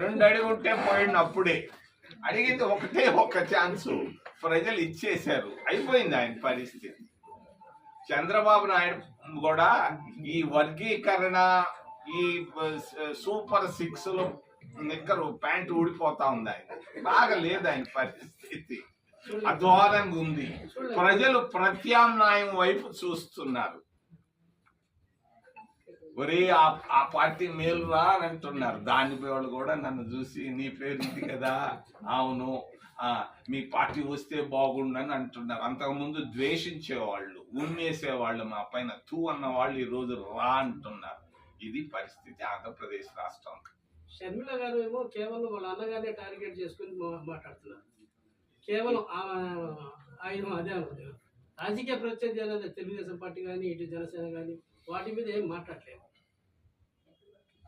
రెండు అడిగి ఉంటే పోయిండు అప్పుడే. అడిగింది ఒకటే ఒక ఛాన్స్. ప్రజలు ఇచ్చేశారు. అయిపోయింది ఆయన పరిస్థితి. చంద్రబాబు నాయుడు కూడా ఈ వర్గీకరణ ఈ సూపర్ సిక్స్లో నిక్కరు ప్యాంటు ఊడిపోతా ఉంది ఆయన. బాగా లేదు ఆయన పరిస్థితి. అద్వారంగా ఉంది. ప్రజలు ప్రత్యామ్నాయం వైపు చూస్తున్నారు. ఒరే ఆ ఆ పార్టీ మేలు రా అని అంటున్నారు. దాని వాళ్ళు కూడా నన్ను చూసి నీ పేరు ఇది కదా. అవును. మీ పార్టీ వస్తే బాగుండని అంటున్నారు. అంతకుముందు ద్వేషించేవాళ్ళు ఉమ్మేసేవాళ్ళు మా పైన. తూ అన్న వాళ్ళు ఈ రోజు రా అంటున్నారు. ఇది పరిస్థితి ఆంధ్రప్రదేశ్ రాష్ట్రం. షర్మిల గారు ఏమో కేవలం వాళ్ళ అన్నగారే టార్గెట్ చేసుకుని మాట్లాడుతున్నారు. కేవలం ఆయన అదే రాజకీయ ప్రత్యర్థి అనేది తెలుగుదేశం పార్టీ కానీ ఇటు జనసేన కానీ వాటి మీద ఏం మాట్లాడలేదు.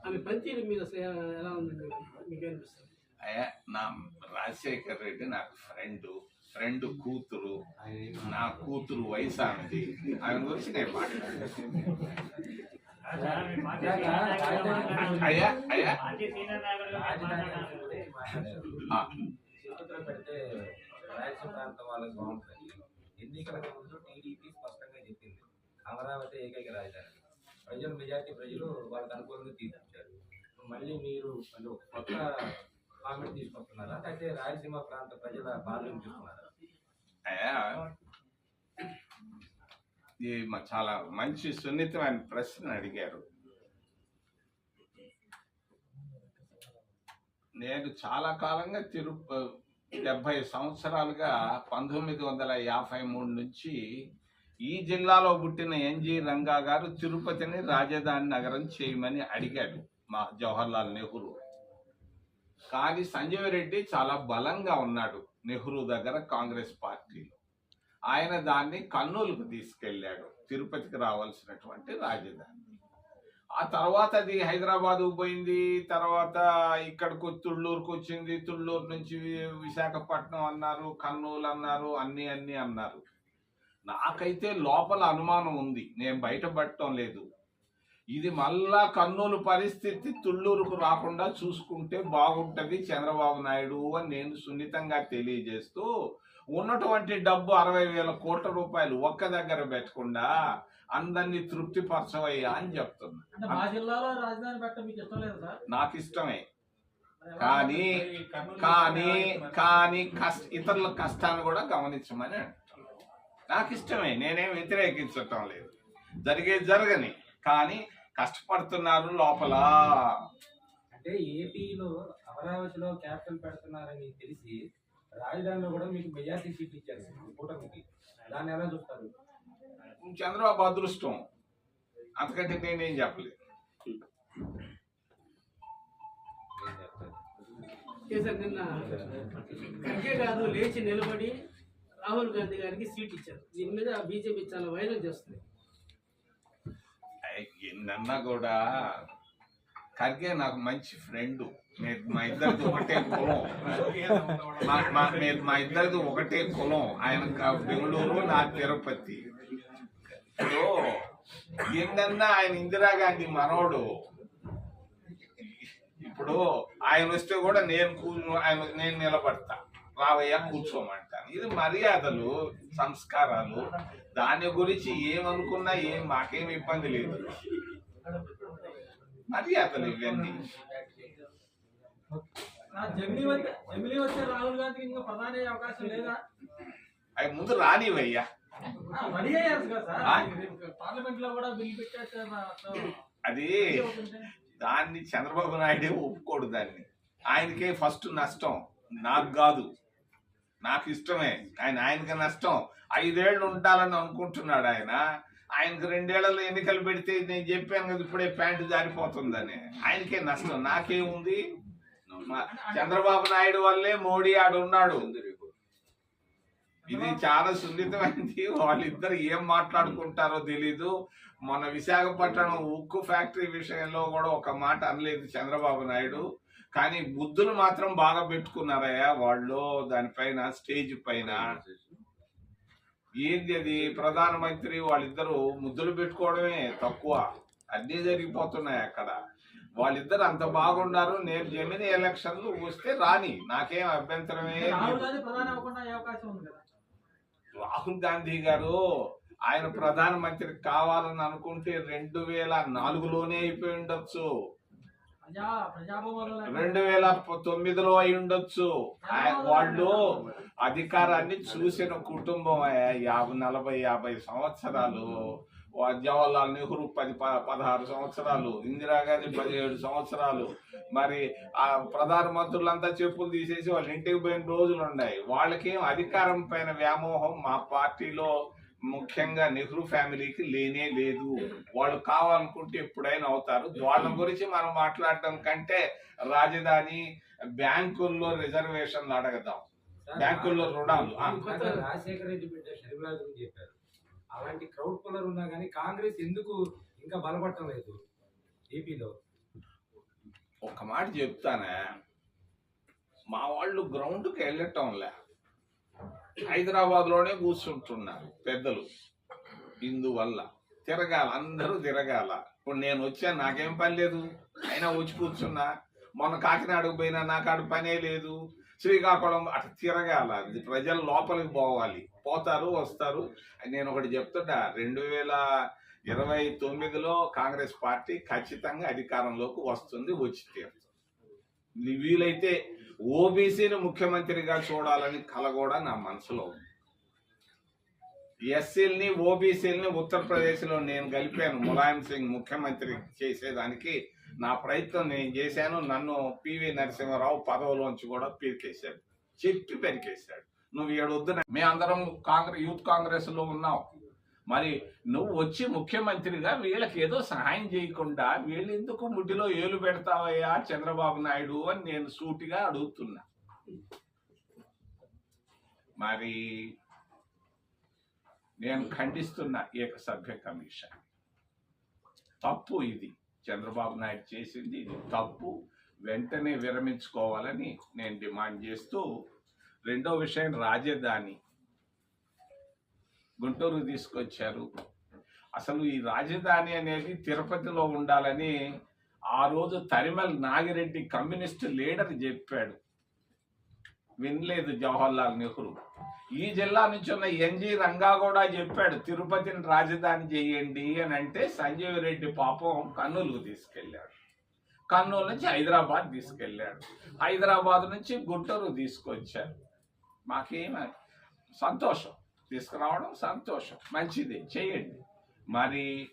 ఆమె పనితీరు మీద ఎలా- ఎలా ఉంది మీకు? అనిపిస్తుంది అయ్యా నా రాజశేఖర్ రెడ్డి నాకు ఫ్రెండ్ ఫ్రెండ్ కూతురు. నా కూతురు వయసు ఆమెది. ఆమె గురించి నేను మాట్లాడాను. అయ్యా ఎన్నికలకు ముందు టీడీపీ స్పష్టంగా చెప్పింది అమరావతి ఏకైక రాజధాని. ప్రజలు మెజార్టీ ప్రజలు వాళ్ళకి అనుకూలంగా తీర్చిచ్చారు. మళ్ళీ మీరు అంటే ఒక కొత్త కామెంట్ తీసుకొస్తున్నారా? అయితే రాయలసీమ ప్రాంత ప్రజల బాధ్యం చూస్తున్నారా? ఇది చాలా మంచి సున్నితమైన ప్రశ్న అడిగారు. నేను చాలా కాలంగా తిరు డెబ్బై సంవత్సరాలుగా పంతొమ్మిది వందల యాభై మూడు నుంచి ఈ జిల్లాలో పుట్టిన ఎన్జి రంగా గారు తిరుపతిని రాజధాని నగరం చేయమని అడిగాడు మా జవహర్లాల్ నెహ్రూ. కానీ సంజయ్ రెడ్డి చాలా బలంగా ఉన్నాడు నెహ్రూ దగ్గర కాంగ్రెస్ పార్టీలో. ఆయన దాన్ని కర్నూలుకు తీసుకెళ్ళాడు తిరుపతికి రావాల్సినటువంటి రాజధాని. ఆ తర్వాత అది హైదరాబాద్ పోయింది తర్వాత ఇక్కడికి తుళ్ళూరుకు వచ్చింది తుళ్ళూరు నుంచి విశాఖపట్నం అన్నారు కర్నూలు అన్నారు అన్ని అన్ని అన్నారు. నాకైతే లోపల అనుమానం ఉంది. నేను బయటపడటం లేదు. ఇది మళ్ళా కర్నూలు పరిస్థితి తుళ్ళూరుకు రాకుండా చూసుకుంటే బాగుంటది చంద్రబాబు నాయుడు అని నేను సున్నితంగా తెలియజేస్తూ ఉన్నటువంటి డబ్బు అరవై వేల కోట్ల రూపాయలు ఒక్క దగ్గర పెట్టకుండా అందరినీ తృప్తిపరచవయ్యా అని చెప్తున్నా. నాకు ఇష్టమే. కానీ కానీ కానీ కష్ట ఇతరుల కష్టాన్ని కూడా గమనించమని నాకు ఇష్టమే నేనేం వ్యతిరేకించటం లేదు. జరిగేది జరగని కానీ కష్టపడుతున్నారు లోపల. అంటే ఏపీలో అమరావతిలో క్యాపిటల్ పెడుతున్నారని తెలిసి రాజధానిలో కూడా మీకు మెజార్టీ సీట్ ఇచ్చారు కూటమికి. దాన్ని ఎలా చూస్తారు? చంద్రబాబు అదృష్టం. అంతకంటే నేనేం చెప్పలేదు. నిన్న గారు లేచి నిలబడి రాహుల్ గాంధీ గారికి సీట్ ఇచ్చారు. దీని మీద బీజేపీ చాలా వైరల్ చేస్తుంది. ఎన్నన్నా కూడా ఖర్గే నాకు మంచి ఫ్రెండ్ మా ఇద్దరిది ఒకటే కులం. మా- మా- మీరు- మా ఇద్దరిది ఒకటే కులం. ఆయన బెంగళూరు నా తిరుపతి. ఏంటన్నా ఆయన ఇందిరాగాంధీ మనోడు ఇప్పుడు ఆయన వస్తే కూడా నేను కూ ఆయన నేను నిలబడతా. రావయ్య కూర్చోమంటాను ఇది మర్యాదలు సంస్కారాలు. దాని గురించి ఏమనుకున్నా ఏం మాకేం ఇబ్బంది లేదు. మర్యాదలు ఇవన్నీ. అవి ముందు రానివయ్యా. అది. దాన్ని చంద్రబాబు నాయుడే ఒప్పుకోడు దాన్ని. ఆయనకే ఫస్ట్ నష్టం. నాకు కాదు. నాకు ఇష్టమే. ఆయన ఆయనకి నష్టం. ఐదేళ్ళు ఉండాలని అనుకుంటున్నాడు ఆయన. ఆయనకు రెండేళ్ళలో ఎన్నికలు పెడితే నేను చెప్పాను కదా ఇప్పుడే ప్యాంటు జారిపోతుందని. ఆయనకే నష్టం. నాకేముంది? చంద్రబాబు నాయుడు వల్లే మోడీ ఆడున్నాడు ఇది చాలా సున్నితమైంది. వాళ్ళిద్దరు ఏం మాట్లాడుకుంటారో తెలీదు. మన విశాఖపట్నం ఉక్కు ఫ్యాక్టరీ విషయంలో కూడా ఒక మాట అనలేదు చంద్రబాబు నాయుడు. కానీ బుద్ధులు మాత్రం బాగా పెట్టుకున్నారయ్యా వాళ్ళు దానిపైన స్టేజ్ పైన. ఏంది అది? ప్రధానమంత్రి వాళ్ళిద్దరూ ముద్దులు పెట్టుకోవడమే తక్కువ. అన్నీ జరిగిపోతున్నాయి అక్కడ. వాళ్ళిద్దరు అంత బాగున్నారు నేను జమిని ఎలక్షన్లు వస్తే రాని. నాకేం అభ్యంతరమే రాహుల్. గాంధీ గారు ఆయన ప్రధానమంత్రి కావాలని అనుకుంటే రెండు వేల నాలుగులోనే అయిపోయి ఉండొచ్చు. రెండు వేల తొమ్మిదిలో అయి ఉండొచ్చు వాళ్ళు అధికారాన్ని చూసిన కుటుంబం యాభై నలభై యాభై సంవత్సరాలు. జవహర్లాల్ నెహ్రూ పది ప- పదహారు సంవత్సరాలు. ఇందిరాగాంధీ పదిహేడు సంవత్సరాలు. మరి ఆ ప్రధానమంత్రులంతా చెప్పులు తీసేసి వాళ్ళ ఇంటికి పోయిన రోజులు ఉన్నాయి వాళ్ళకేం అధికారం పైన వ్యామోహం మా పార్టీలో ముఖ్యంగా నెహ్రూ ఫ్యామిలీకి లేనే లేదు. వాళ్ళు కావాలనుకుంటే ఎప్పుడైనా అవుతారు. వాళ్ళ గురించి మనం మాట్లాడటం కంటే రాజధాని బ్యాంకుల్లో రిజర్వేషన్లు అడగదాం. బ్యాంకుల్లో రుణాలు. రాజశేఖర రెడ్డి బిడ్డ షర్మిలా గురించి చెప్పారు. అలాంటి క్రౌడ్ పుల్లర్ ఉన్నా కానీ కాంగ్రెస్ ఎందుకు ఇంకా బలపడటం లేదు? ఏపీలో. ఒక మాట చెప్తానే మా వాళ్ళు గ్రౌండ్కి వెళ్ళటంలే హైదరాబాద్లోనే కూర్చుంటున్నారు పెద్దలు. ఇందువల్ల తిరగాల అందరూ తిరగాల. ఇప్పుడు నేను వచ్చాను నాకేం పని లేదు. అయినా వచ్చి కూర్చున్నా. మొన్న కాకినాడకు పోయినా నాకు ఆడ పనే లేదు. శ్రీకాకుళం అటు తిరగాల. ఇది ప్రజలు లోపలికి పోవాలి. పోతారు వస్తారు. నేను ఒకటి చెప్తున్నా రెండు వేల ఇరవై తొమ్మిదిలో కాంగ్రెస్ పార్టీ ఖచ్చితంగా అధికారంలోకి వస్తుంది వచ్చి తీరుతుంది. వీలైతే ఓబీసీని ముఖ్యమంత్రిగా చూడాలని కల కూడా నా మనసులో ఉంది. ఎస్సీల్ని ఓబీసీలని ఉత్తరప్రదేశ్లో నేను కలిపాను ములాయం సింగ్ ముఖ్యమంత్రి చేసేదానికి నా ప్రయత్నం నేను చేశాను. నన్ను పివి నరసింహారావు పదవిలోంచి కూడా పీరికేశాడు చెప్పి పెరికేశాడు. నువ్వు ఏడొద్దు మేము అందరం కాంగ్రెస్ యూత్ కాంగ్రెస్లో ఉన్నావు ఉన్నాం. మరి నువ్వు వచ్చి ముఖ్యమంత్రిగా వీళ్ళకి ఏదో సహాయం చేయకుండా వీళ్ళు ఎందుకు ముడ్డిలో ఏలు పెడతావయ్యా చంద్రబాబు నాయుడు అని నేను సూటిగా అడుగుతున్నా. మరి నేను ఖండిస్తున్న ఏక సభ్య కమిషన్. తప్పు ఇది. చంద్రబాబు నాయుడు చేసింది ఇది తప్పు. వెంటనే విరమించుకోవాలని నేను డిమాండ్ చేస్తూ రెండో విషయం రాజధాని. గుంటూరు తీసుకొచ్చారు. అసలు ఈ రాజధాని అనేది తిరుపతిలో ఉండాలని ఆ రోజు తరిమల్ నాగిరెడ్డి కమ్యూనిస్ట్ లీడర్ చెప్పాడు. వినలేదు జవహర్లాల్ నెహ్రూ. ఈ జిల్లా నుంచి ఉన్న ఎన్జి రంగా కూడా చెప్పాడు తిరుపతిని రాజధాని చేయండి అని అంటే సంజీవ్ రెడ్డి పాపం కర్నూలుకు తీసుకెళ్ళాడు. కర్నూలు నుంచి హైదరాబాద్ తీసుకెళ్ళాడు. హైదరాబాద్ నుంచి గుంటూరు తీసుకొచ్చారు. మాకేమ సంతోషం. తీసుకురావడం సంతోషం. మంచిది. చేయండి. మరి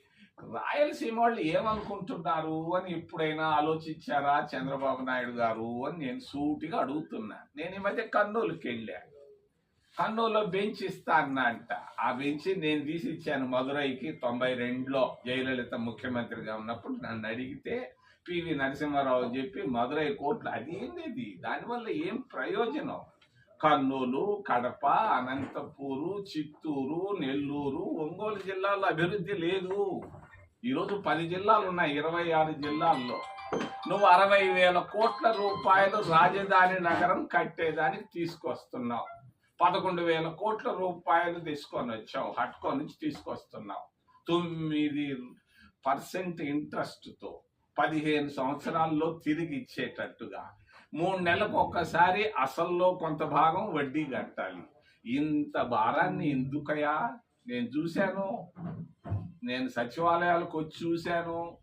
రాయలసీమ వాళ్ళు ఏమనుకుంటున్నారు అని ఎప్పుడైనా ఆలోచించారా చంద్రబాబు నాయుడు గారు అని నేను సూటిగా అడుగుతున్నా. నేను ఈ మధ్య కర్నూలుకి వెళ్ళాను కర్నూలులో బెంచ్ ఇస్తా అన్నా అంట ఆ బెంచ్ నేను తీసి ఇచ్చాను మదురైకి తొంభై రెండులో జయలలిత ముఖ్యమంత్రిగా ఉన్నప్పుడు. నన్ను అడిగితే పివి నరసింహారావు చెప్పి మదురై కోర్టులో అది ఏంది దానివల్ల ఏం ప్రయోజనం? కర్నూలు కడప అనంతపూరు చిత్తూరు నెల్లూరు ఒంగోలు జిల్లాలో అభివృద్ధి లేదు. ఈరోజు పది జిల్లాలు ఉన్నాయి ఇరవై ఆరు జిల్లాల్లో. నువ్వు అరవై వేల కోట్ల రూపాయలు రాజధాని నగరం కట్టేదానికి తీసుకొస్తున్నావు. పదకొండు వేల కోట్ల రూపాయలు తీసుకొని వచ్చావు హట్కో నుంచి తీసుకొస్తున్నావు. తొమ్మిది పర్సెంట్ ఇంట్రెస్ట్తో పదిహేను సంవత్సరాల్లో తిరిగి ఇచ్చేటట్టుగా. మూడు నెలలకు ఒక్కసారి అసల్లో కొంత భాగం వడ్డీ కట్టాలి. ఇంత భారాన్ని ఎందుకయా నేను చూశాను. నేను సచివాలయాలకు వచ్చి చూశాను.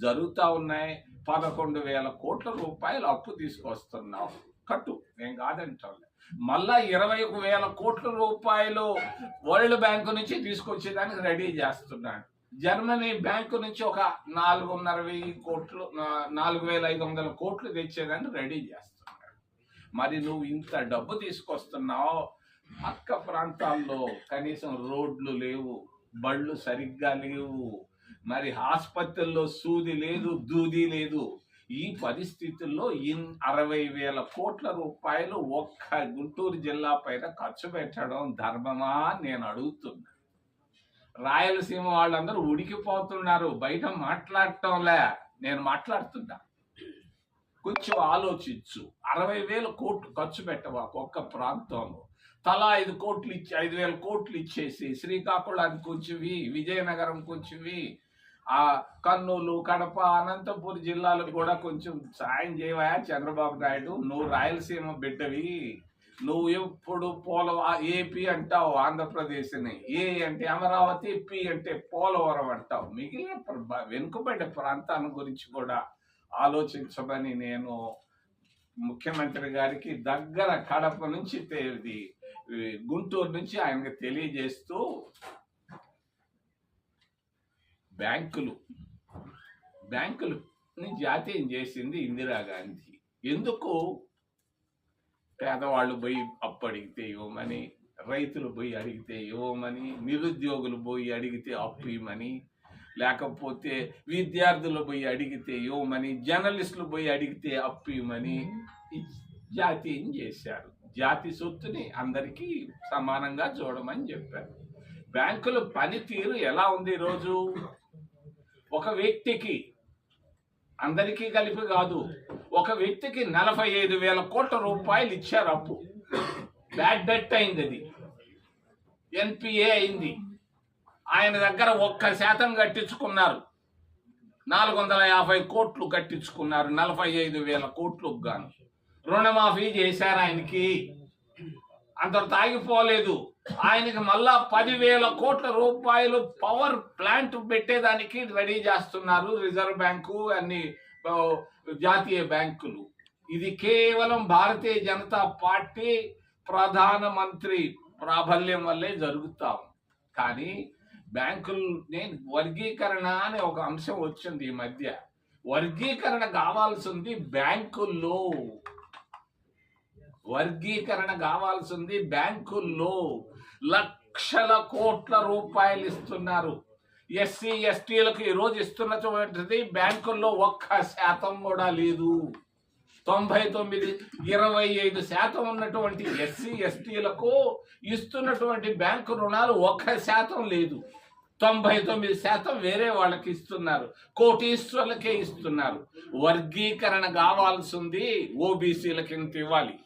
జరుగుతూ ఉన్నాయి. పదకొండు వేల కోట్ల రూపాయలు అప్పు తీసుకొస్తున్నావు కట్టు. నేను కాదంటాను మళ్ళా ఇరవై ఒక వేల కోట్ల రూపాయలు వరల్డ్ బ్యాంకు నుంచి తీసుకొచ్చేదానికి రెడీ చేస్తున్నాడు జర్మనీ బ్యాంకు నుంచి ఒక నాలుగున్నర వెయ్యి కోట్లు నాలుగు వేల ఐదు వందల కోట్లు తెచ్చేదాన్ని రెడీ చేస్తున్నాడు. మరి నువ్వు ఇంత డబ్బు తీసుకొస్తున్నావు? పక్క ప్రాంతాల్లో కనీసం రోడ్లు లేవు బళ్ళు సరిగ్గా లేవు మరి ఆసుపత్రుల్లో సూది లేదు దూది లేదు. ఈ పరిస్థితుల్లో ఇన్ అరవై వేల కోట్ల రూపాయలు ఒక్క గుంటూరు జిల్లా పైన ఖర్చు పెట్టడం ధర్మమా అని నేను అడుగుతున్నా. రాయలసీమ వాళ్ళందరూ ఉడికిపోతున్నారు. బయట మాట్లాడటంలే. నేను మాట్లాడుతున్నా. కొంచెం ఆలోచించు. అరవై వేల కోట్లు ఖర్చు పెట్టవా ఒక్క ప్రాంతంలో? తలా ఐదు కోట్లు ఇచ్చి ఐదు వేల కోట్లు ఇచ్చేసి శ్రీకాకుళానికి కొంచెంవి విజయనగరం కొంచెంవి ఆ కర్నూలు కడప అనంతపూర్ జిల్లాలకు కూడా కొంచెం సాయం చేయవా? చంద్రబాబు నాయుడు నువ్వు రాయలసీమ బిడ్డవి. నువ్వు ఎప్పుడు పోలవరం ఏపీ అంటావు ఆంధ్రప్రదేశ్ని. ఏ అంటే అమరావతి పి అంటే పోలవరం అంటావు. మిగిలిన ప్ర- ప్రాంతాన్ని గురించి కూడా ఆలోచించమని నేను ముఖ్యమంత్రి గారికి దగ్గర కడప నుంచి తేది గుంటూరు నుంచి ఆయనకు తెలియజేస్తూ బ్యాంకులు బ్యాంకులు జాతీయం చేసింది ఇందిరాగాంధీ. ఎందుకు? పేదవాళ్ళు పోయి అప్పు అడిగితే ఇవ్వమని రైతులు పోయి అడిగితే ఇవ్వమని నిరుద్యోగులు పోయి అడిగితే అప్పు ఇవ్వమని? లేకపోతే విద్యార్థులు పోయి అడిగితే ఇవ్వమని జర్నలిస్టులు పోయి అడిగితే అప్పు ఇవ్వమని? జాతీయం చేశారు? జాతి సొత్తుని అందరికీ సమానంగా చూడమని చెప్పారు. బ్యాంకుల పనితీరు ఎలా ఉంది ఈరోజు? ఒక వ్యక్తికి అందరికీ కలిపి కాదు ఒక వ్యక్తికి నలభై ఐదు వేల కోట్ల రూపాయలు ఇచ్చారు అప్పు. బ్యాడ్ డెట్ అయింది అది. ఎన్పిఏ అయింది. ఆయన దగ్గర ఒక్క శాతం కట్టించుకున్నారు. నాలుగు వందల యాభై కోట్లు కట్టించుకున్నారు నలభై ఐదు వేల కోట్లు గాను. రుణమాఫీ చేశారు ఆయనకి. అంతటితో తాగిపోలేదు. ఆయనకి మళ్ళా పదివేల కోట్ల రూపాయలు పవర్ ప్లాంట్ పెట్టేదానికి రెడీ చేస్తున్నారు రిజర్వ్ బ్యాంకు అన్ని జాతీయ బ్యాంకులు. ఇది కేవలం భారతీయ జనతా పార్టీ ప్రధానమంత్రి ప్రాబల్యం వల్లే జరుగుతాం కానీ బ్యాంకులు నేను వర్గీకరణ అనే ఒక అంశం వచ్చింది ఈ మధ్య. వర్గీకరణ కావాల్సింది బ్యాంకుల్లో. వర్గీకరణ కావాల్సింది బ్యాంకుల్లో. లక్షల కోట్ల రూపాయలు ఇస్తున్నారు. ఎస్సీ ఎస్టీలకు ఈరోజు ఇస్తున్నటువంటిది బ్యాంకుల్లో ఒక్క శాతం కూడా లేదు. తొంభై తొమ్మిది ఇరవై ఐదు శాతం ఉన్నటువంటి ఎస్సీ ఎస్టీలకు ఇస్తున్నటువంటి బ్యాంకు రుణాలు ఒక్క శాతం లేదు. తొంభై తొమ్మిది శాతం వేరే వాళ్ళకి ఇస్తున్నారు. కోటీశ్వర్లకే ఇస్తున్నారు. వర్గీకరణ కావాల్సింది ఓబీసీలకి ఇంత ఇవ్వాలి.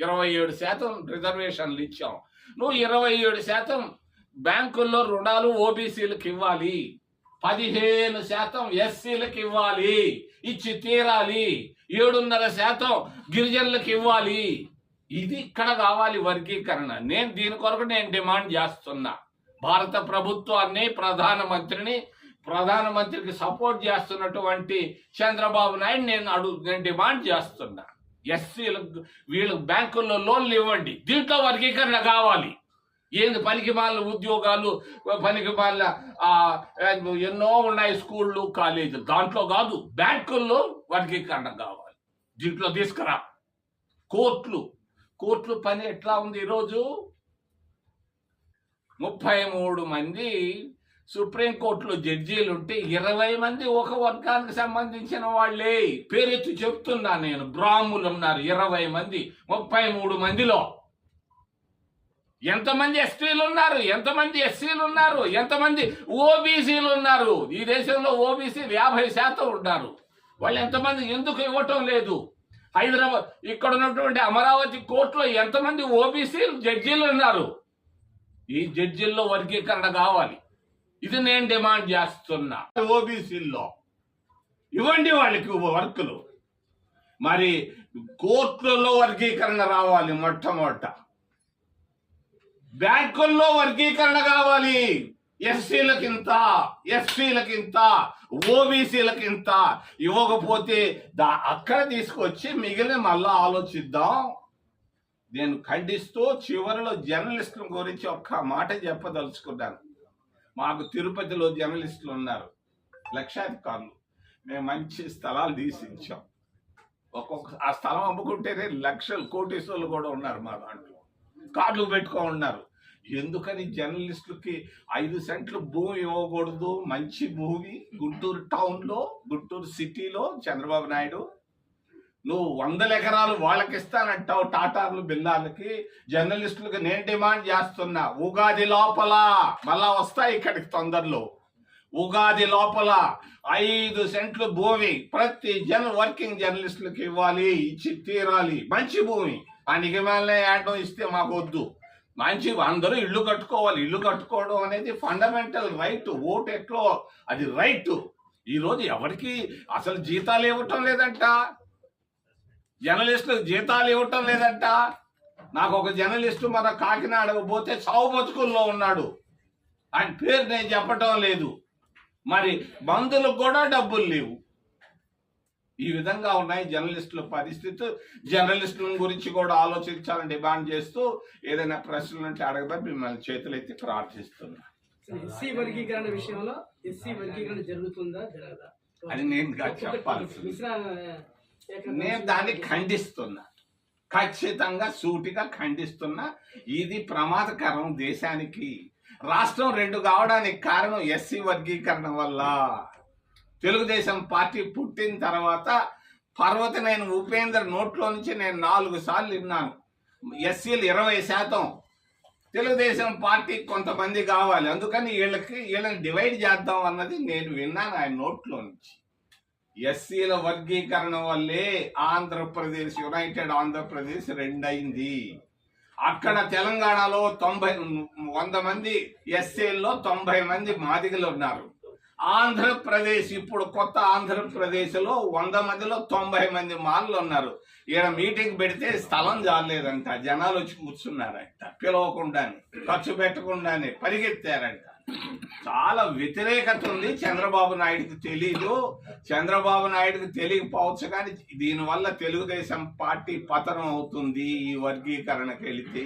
ఇరవై ఏడు శాతం రిజర్వేషన్లు ఇచ్చాం. నువ్వు ఇరవై ఏడు శాతం బ్యాంకుల్లో రుణాలు ఓబీసీలకు ఇవ్వాలి. పదిహేను శాతం ఎస్సీలకు ఇవ్వాలి. ఇచ్చి తీరాలి. ఏడున్నర శాతం గిరిజనులకు ఇవ్వాలి. ఇది ఇక్కడ కావాలి వర్గీకరణ. నేను దీని కొరకు నేను డిమాండ్ చేస్తున్నా. భారత ప్రభుత్వాన్ని ప్రధానమంత్రిని ప్రధానమంత్రికి సపోర్ట్ చేస్తున్నటువంటి చంద్రబాబు నాయుడు నేను అడుగు నేను డిమాండ్ చేస్తున్నా. ఎస్సీలకు వీళ్ళకి బ్యాంకుల్లో లోన్లు ఇవ్వండి. దీంట్లో వర్గీకరణ కావాలి. ఏంది పనికి మాలిన ఉద్యోగాలు పనికి మాలిన ఎన్నో ఉన్నాయి స్కూళ్ళు కాలేజీలు. దాంట్లో కాదు బ్యాంకుల్లో వర్గీకరణ కావాలి. దీంట్లో తీసుకురా. కోర్టులు. కోర్టులు పని ఎట్లా ఉంది ఈరోజు? ముప్పై మూడు మంది సుప్రీంకోర్టులో జడ్జీలు ఉంటే ఇరవై మంది ఒక వర్గానికి సంబంధించిన వాళ్ళే. పేరెత్తి చెప్తున్నా నేను. బ్రాహ్ములు ఉన్నారు ఇరవై మంది. ముప్పై మూడు మందిలో. ఎంతమంది ఎస్టీలు ఉన్నారు ఎంతమంది ఎస్సీలు ఉన్నారు ఎంతమంది ఓబీసీలు ఉన్నారు ఈ దేశంలో ఓబీసీ యాభై శాతం ఉన్నారు. వాళ్ళు ఎంతమంది ఎందుకు ఇవ్వటం లేదు? హైదరాబాద్ ఇక్కడ ఉన్నటువంటి అమరావతి కోర్టులో ఎంతమంది ఓబీసీ జడ్జీలు ఉన్నారు ఈ జడ్జిల్లో వర్గీకరణ కావాలి. ఇది నేను డిమాండ్ చేస్తున్నా. ఓబీసీల్లో ఇవ్వండి వాళ్ళకి వర్కులు. మరి కోర్టులలో వర్గీకరణ రావాలి మొట్టమొదట. బ్యాంకుల్లో వర్గీకరణ కావాలి. ఎస్సీలకింత ఎస్సీలకింత ఓబీసీలకింత. ఇవ్వకపోతే దా అక్కడ తీసుకొచ్చి మిగిలిన మళ్ళా ఆలోచిద్దాం. నేను ఖండిస్తూ చివరిలో జర్నలిస్టుల గురించి ఒక్క మాట చెప్పదలుచుకున్నాను. మాకు తిరుపతిలో జర్నలిస్టులు ఉన్నారు. లక్షాధికారులు. మేము మంచి స్థలాలు తీసించాం. ఒక్కొక్క ఆ స్థలం అమ్ముకుంటేనే లక్షలు కోటీశ్వర్లు కూడా ఉన్నారు మా దాంట్లో. కార్డులు పెట్టుకో ఉన్నారు. ఎందుకని జర్నలిస్టులకి ఐదు సెంట్లు భూమి ఇవ్వకూడదు? మంచి భూమి గుంటూరు టౌన్లో గుంటూరు సిటీలో చంద్రబాబు నాయుడు నువ్వు వందల ఎకరాలు వాళ్ళకి ఇస్తానంటావు టాటార్లు బిల్లాలకి జర్నలిస్టులకు నేను డిమాండ్ చేస్తున్నా ఉగాది లోపల మళ్ళా వస్తాయి ఇక్కడికి తొందరలో. ఉగాది లోపల ఐదు సెంట్లు భూమి ప్రతి జన వర్కింగ్ జర్నలిస్టులకు ఇవ్వాలి ఇచ్చి తీరాలి. మంచి భూమి. ఆ నిగమాలనే ఆడడం ఇస్తే మాకు వద్దు మంచి అందరూ ఇల్లు కట్టుకోవాలి. ఇల్లు కట్టుకోవడం అనేది ఫండమెంటల్ రైట్ ఓటు ఎట్లో అది రైట్ ఈరోజు ఎవరికి అసలు జీతాలు ఇవ్వటం లేదంట. జర్నలిస్టులకు జీతాలు ఇవ్వటం లేదంట. నాకు ఒక జర్నలిస్టు మన కాకినాడకు పోతే సావు బతుకుల్లో ఉన్నాడు. ఆయన పేరు నేను చెప్పటం లేదు. మరి బంధువులకు కూడా డబ్బులు లేవు. ఈ విధంగా ఉన్నాయి జర్నలిస్టుల పరిస్థితి. జర్నలిస్టుల గురించి కూడా ఆలోచించాలని డిమాండ్ చేస్తూ ఏదైనా ప్రశ్నలు ఉంటే అడగదా మిమ్మల్ని చేతులెత్తి ప్రార్థిస్తున్నా. ఎస్సీ వర్గీకరణ విషయంలో ఎస్సీ వర్గీకరణ జరుగుతుందా జరగదా? అది నేను చెప్పాల్సింది. నేను దాన్ని ఖండిస్తున్నా. ఖచ్చితంగా సూటిగా ఖండిస్తున్నా. ఇది ప్రమాదకరం దేశానికి. రాష్ట్రం రెండు కావడానికి కారణం ఎస్సీ వర్గీకరణ వల్ల. తెలుగుదేశం పార్టీ పుట్టిన తర్వాత పర్వతనేని ఉపేంద్ర నోట్లో నుంచి నేను నాలుగు సార్లు విన్నాను. ఎస్సీలు ఇరవై శాతం. తెలుగుదేశం పార్టీ కొంతమంది కావాలి. అందుకని వీళ్ళకి వీళ్ళని డివైడ్ చేద్దాం అన్నది నేను విన్నాను ఆయన నోట్లో నుంచి. ఎస్సీల వర్గీకరణ వల్లే ఆంధ్రప్రదేశ్ యునైటెడ్ ఆంధ్రప్రదేశ్ రెండైంది అక్కడ తెలంగాణలో తొంభై వంద మంది ఎస్సీల్లో తొంభై మంది మాదిగలు ఉన్నారు. ఆంధ్రప్రదేశ్ ఇప్పుడు కొత్త ఆంధ్రప్రదేశ్లో వంద మందిలో తొంభై మంది మాలలు ఉన్నారు. ఈడ మీటింగ్ పెడితే స్థలం చాలేదంట జనాలు వచ్చి కూర్చున్నారంట పిలవకుండానే ఖర్చు పెట్టకుండానే పరిగెత్తారంట. చాలా వ్యతిరేకత ఉంది. చంద్రబాబు నాయుడుకి తెలీదు. చంద్రబాబు నాయుడుకి తెలియకపోవచ్చు కానీ దీనివల్ల తెలుగుదేశం పార్టీ పతనం అవుతుంది ఈ వర్గీకరణకి వెళితే.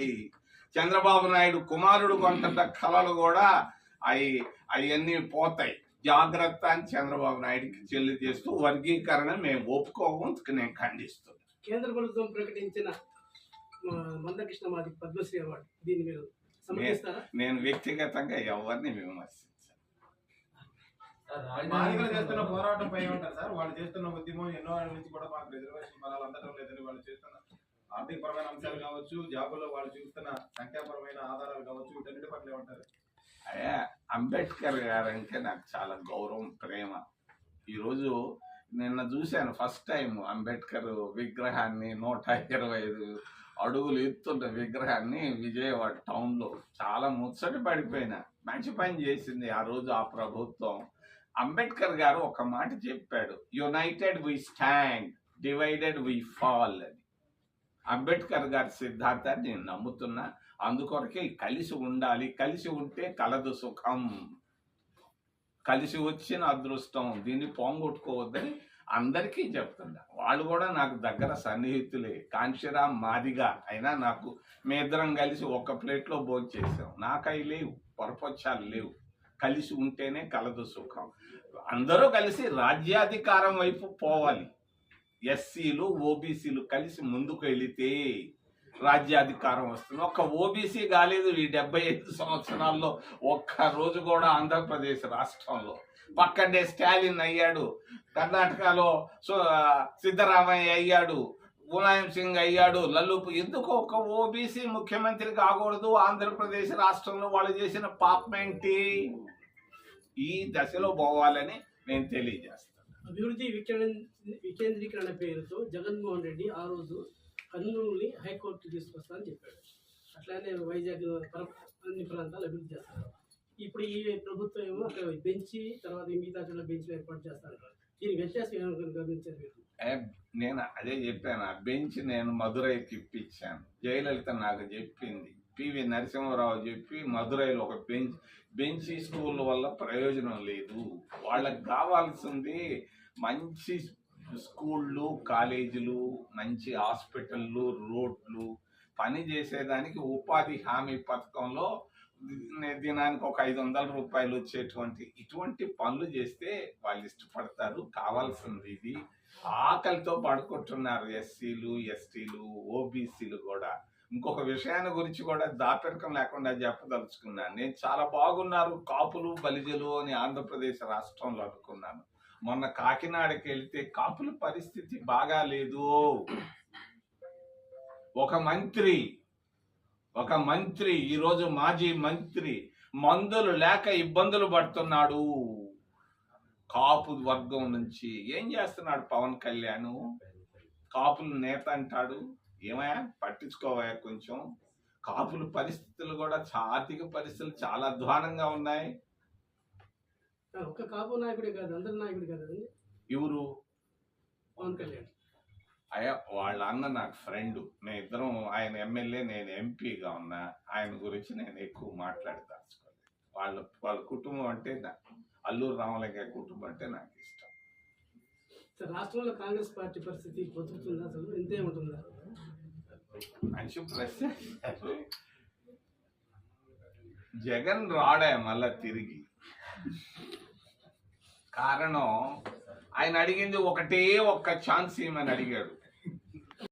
చంద్రబాబు నాయుడు కుమారుడు కొంత కళలు కూడా అవి అవన్నీ పోతాయి. జాగ్రత్త అని చంద్రబాబు నాయుడుకి చెల్లి చేస్తూ వర్గీకరణ మేము ఒప్పుకోము నేను ఖండిస్తున్నాను. కేంద్ర ప్రభుత్వం ప్రకటించిన మందకృష్ణ మాది పద్మశ్రీ అవార్డు దీని మీద నేను వ్యక్తిగతంగా ఎవరిని విమర్శించాను. సార్ బాలికలు చేస్తున్న పోరాటం పై ఉంటారు సార్? వాళ్ళు చేస్తున్న ఉద్యమం ఎన్నో నుంచి కూడా మాకు రిజర్వేషన్ ఫలాలు అందడం లేదని వాళ్ళు చేస్తున్న ఆర్థిక పరమైన అంశాలు కావచ్చు జాబుల్లో వాళ్ళు చూస్తున్న సంఖ్యాపరమైన ఆధారాలు కావచ్చు వీటన్నిటి పట్ల ఏమంటారు? అయ్యా అంబేద్కర్ గారంటే నాకు చాలా గౌరవం ప్రేమ. ఈరోజు నిన్న చూశాను ఫస్ట్ టైం అంబేద్కర్ విగ్రహాన్ని నూట ఇరవై ఐదు అడుగులు ఎత్తున్న విగ్రహాన్ని విజయవాడ టౌన్లో. చాలా ముచ్చట పడిపోయిన. మంచి పని చేసింది ఆ రోజు ఆ ప్రభుత్వం. అంబేద్కర్ గారు ఒక మాట చెప్పాడు united we stand divided we fall అని. అంబేద్కర్ గారి సిద్ధాంతాన్ని నేను నమ్ముతున్నా. అందుకొరకే కలిసి ఉండాలి. కలిసి ఉంటే కలదు సుఖం. కలిసి వచ్చిన అదృష్టం. దీన్ని పోంగొట్టుకోవద్దని అందరికీ చెప్తున్నా. వాళ్ళు కూడా నాకు దగ్గర సన్నిహితులే. కాంశీరామ్ మాదిగా అయినా నాకు మీ ఇద్దరం కలిసి ఒక ప్లేట్లో భోజనం చేసాం నాకై లేవు. పొరపచ్చాలు లేవు. కలిసి ఉంటేనే కలదు సుఖం. అందరూ కలిసి రాజ్యాధికారం వైపు పోవాలి. ఎస్సీలు ఓబీసీలు కలిసి ముందుకు వెళితే రాజ్యాధికారం వస్తుంది. ఒక్క ఓబీసీ కాలేదు ఈ డెబ్బై ఐదు సంవత్సరాల్లో. ఒక్క రోజు కూడా ఆంధ్రప్రదేశ్ రాష్ట్రంలో. పక్కనే స్టాలిన్ అయ్యాడు. కర్ణాటకలో సో సిద్ధరామయ్య అయ్యాడు. ములాయం సింగ్ అయ్యాడు. లల్లుపు ఎందుకు ఒక ఓబీసీ ముఖ్యమంత్రి కాకూడదు ఆంధ్రప్రదేశ్ రాష్ట్రంలో వాళ్ళు చేసిన పాపం ఏంటి ఈ దశలో పోవాలని నేను తెలియజేస్తాను. అభివృద్ధి వికేంద్రీకరణ పేరుతో జగన్మోహన్ రెడ్డి ఆ రోజు కర్నూలుని హైకోర్టు తీసుకొస్తానని చెప్పాడు. అట్లానే వైజాగ్ అన్ని ప్రాంతాలు అభివృద్ధి చేస్తారు. ఇప్పుడు ఈ ప్రభుత్వం ఏమో అక్కడ బెంచి తర్వాత మిగతా చోట్ల బెంచ్లు ఏర్పాటు చేస్తారు. దీని వ్యత్యాసం గమనించారు మీరు? నేను అదే చెప్పాను. ఆ బెంచ్ నేను మధురైకి ఇప్పించాను. జయలలిత నాకు చెప్పింది. పివి నరసింహారావు చెప్పి మధురైలో ఒక బెంచ్ బెంచ్ స్కూల్ వల్ల ప్రయోజనం లేదు. వాళ్ళకి కావాల్సింది మంచి స్కూళ్ళు కాలేజీలు మంచి హాస్పిటళ్ళు రోడ్లు. పని చేసేదానికి ఉపాధి హామీ పథకంలో దినానికి ఒక ఐదు వందల రూపాయలు వచ్చేటువంటి ఇటువంటి పనులు చేస్తే వాళ్ళు ఇష్టపడతారు కావాల్సింది ఇది. ఆకలితో పడుకుంటున్నారు ఎస్సీలు ఎస్టీలు ఓబీసీలు కూడా. ఇంకొక విషయాన్ని గురించి కూడా దాపెరకం లేకుండా చెప్పదలుచుకున్నాను. నేను చాలా బాగున్నారు కాపులు బలిజలు అని ఆంధ్రప్రదేశ్ రాష్ట్రంలో అనుకున్నాను. మొన్న కాకినాడకి వెళ్తే కాపుల పరిస్థితి బాగా లేదు ఒక మంత్రి ఒక మంత్రి ఈరోజు మాజీ మంత్రి మందులు లేక ఇబ్బందులు పడుతున్నాడు. కాపు వర్గం నుంచి ఏం చేస్తున్నాడు పవన్ కళ్యాణ్? కాపులు నేత అంటాడు. ఏమయ్యా? పట్టించుకోవా కొంచెం. కాపుల పరిస్థితులు కూడా ఆర్థిక పరిస్థితులు చాలా అధ్వానంగా ఉన్నాయి. ఒక్క కాపు నాయకుడే కాదు అందరి నాయకుడు కాదు ఎవరు? పవన్ కళ్యాణ్. అయ్యా వాళ్ళ అన్న నాకు ఫ్రెండ్ నేను ఇద్దరం ఆయన ఎమ్మెల్యే నేను ఎంపీగా ఉన్నా. ఆయన గురించి నేను ఎక్కువ మాట్లాడదలుచుకోలేదు. వాళ్ళ వాళ్ళ కుటుంబం అంటే అల్లూరు రామలింగ కుటుంబం అంటే నాకు ఇష్టం. రాష్ట్రంలో కాంగ్రెస్ పార్టీ పరిస్థితి బతుకుతుందా అసలు ఇంతే ఉంటుందా మంచి ప్రశ్న జగన్ రాడే మళ్ళా తిరిగి. కారణం ఆయన అడిగింది ఒకటే ఒక్క ఛాన్స్ ఇవ్వమని అడిగాడు?